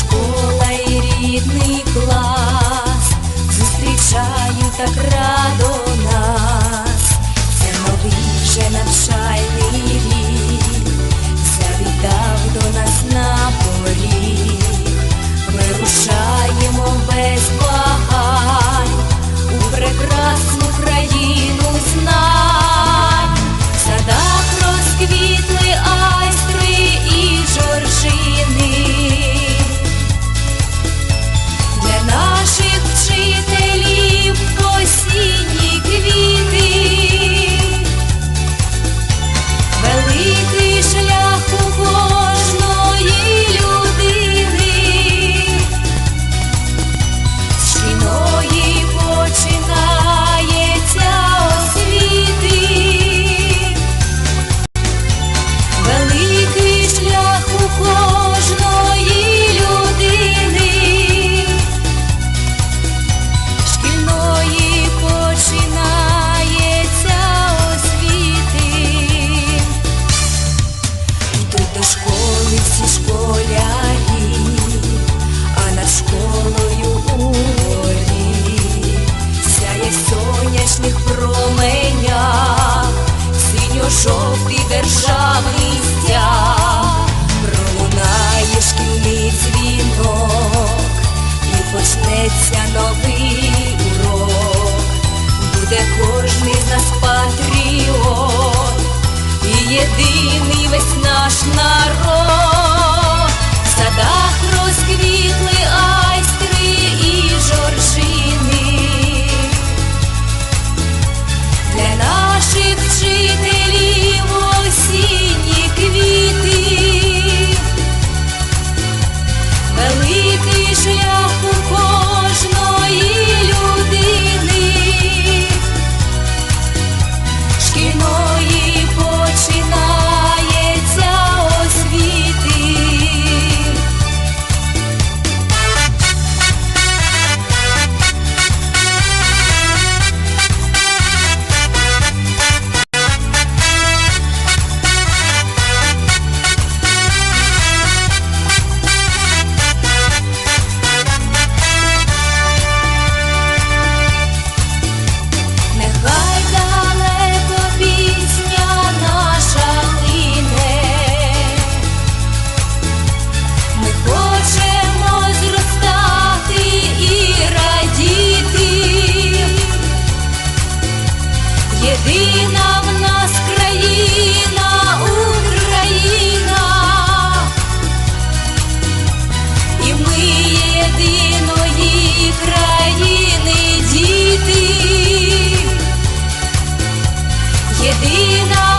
Школа і рідний клас зустрічають так радо де кожний з нас патріот і єдиний весь. єдина в нас країна Україна, і ми єдиної країни діти, єдина.